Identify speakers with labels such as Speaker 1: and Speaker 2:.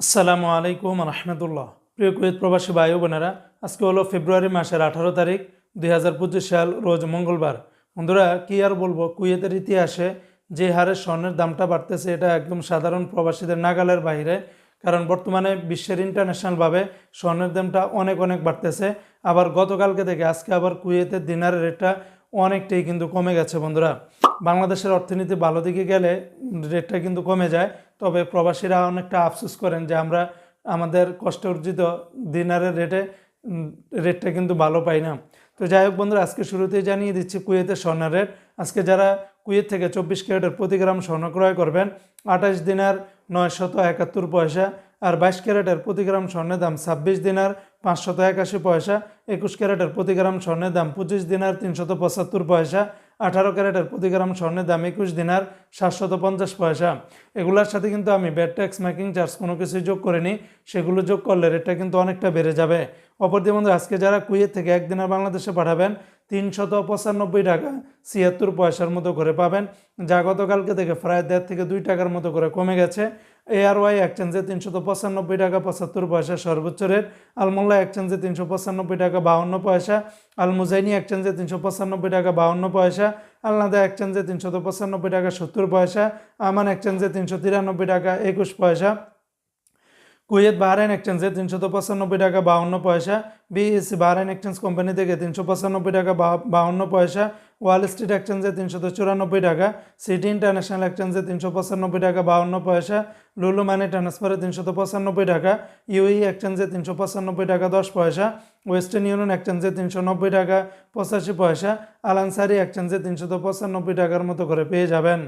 Speaker 1: আসসালামু আলাইকুম রহমতুল্লাহ। প্রিয় কুয়েত প্রবাসী ভাই বোনেরা, আজকে হলো ফেব্রুয়ারি মাসের আঠারো তারিখ, দুই হাজার পঁচিশ সাল, রোজ মঙ্গলবার। বন্ধুরা, কি আর বলব, কুয়েতের ইতিহাসে যে হারে স্বর্ণের দামটা বাড়তেছে, এটা একদম সাধারণ প্রবাসীদের নাগালের বাইরে। কারণ বর্তমানে বিশ্বের ইন্টারন্যাশনালভাবে স্বর্ণের দামটা অনেক অনেক বাড়তেছে। আবার গতকালকে থেকে আজকে আবার কুয়েতের দিনারের রেটটা অনেকটাই কিন্তু কমে গেছে বন্ধুরা। বাংলাদেশের অর্থনীতি ভালো দিকে গেলে রেটটা কিন্তু কমে যায়। তবে প্রবাসীরা অনেকটা আফসোস করেন যে আমরা আমাদের কষ্ট অর্জিত দিনারের রেটে রেটটা কিন্তু ভালো পাই না। তো যাই হোক বন্ধুরা, আজকে শুরুতেই জানিয়ে দিচ্ছি কুয়েতের স্বর্ণের রেট। আজকে যারা কুয়েত থেকে চব্বিশ ক্যারেটের প্রতি গ্রাম স্বর্ণ ক্রয় করবেন, আঠাশ দিনার নয়শত একাত্তর পয়সা আর বাইশ ক্যারেটের প্রতি গ্রাম স্বর্ণের দাম ছাব্বিশ দিনার পাঁচশত একাশি পয়সা, একুশ ক্যারেটের প্রতি গ্রাম স্বর্ণের দাম পঁচিশ দিনার তিনশত পঁচাত্তর পয়সা আঠারো ক্যারেটের প্রতি গ্রাম স্বর্ণের দাম একুশ দিনার সাতশত পঞ্চাশ পয়সা। এগুলোর সাথে কিন্তু আমি ব্যাট, ট্যাক্স মেকিং চার্জ কোনো কিছুই যোগ করিনি। সেগুলো যোগ করলে রেটটা কিন্তু অনেকটা বেড়ে যাবে। অপরদি বন্ধু আজকে যারা কুয়েত থেকে একদিনের বাংলাদেশে পাঠাবেন তিনশত পঁচানব্বই টাকা ছিয়াত্তর পয়সার মতো করে পাবেন। যা গতকালকে থেকে প্রায় দেড় থেকে দুই টাকার মতো করে কমে গেছে। এআরওয়াই এক্সচেঞ্জে তিনশত পঁচানব্বই টাকা পঁচাত্তর পয়সা সর্বোচ্চ রেট আলমোল্লা এক্সচেঞ্জে তিনশো পঁচানব্বই টাকা বাউন্ন পয়সা আল মুজাইনি এক্সচেঞ্জে তিনশো পঁচানব্বই টাকা বাউন্ন পয়সা আলনাদা এক্সচেঞ্জে তিনশত পঁচানব্বই টাকা সত্তর পয়সা আমান এক্সচেঞ্জে তিনশো তিরানব্বই টাকা একুশ পয়সা। কুয়েত বাহরাইন এক্সচেঞ্জে তিনশত পঁচানব্বই টাকা বাউন্ন পয়সা, বিএসসি বাহরাইন এক্সচেঞ্জ কোম্পানি থেকে তিনশো পঁচানব্বই টাকা বাউন্ন পয়সা, ওয়াল স্ট্রিট এক্সচেঞ্জে তিনশত চুরানব্বই টাকা, সিটি ইন্টারন্যাশনাল এক্সচেঞ্জে তিনশো পঁচানব্বই টাকা বাউন্ন পয়সা, লুলু মানি ট্রান্সফারে তিনশত পঁচানব্বই টাকা ইউই এক্সচেঞ্জে তিনশো পঁচানব্বই টাকা দশ পয়সা, ওয়েস্টার্ন ইউনিয়ন এক্সচেঞ্জে তিনশো নব্বই টাকা পঁচাশি পয়সা আলানসারি এক্সচেঞ্জে তিনশত পঁচানব্বই টাকার মতো করে পেয়ে যাবেন।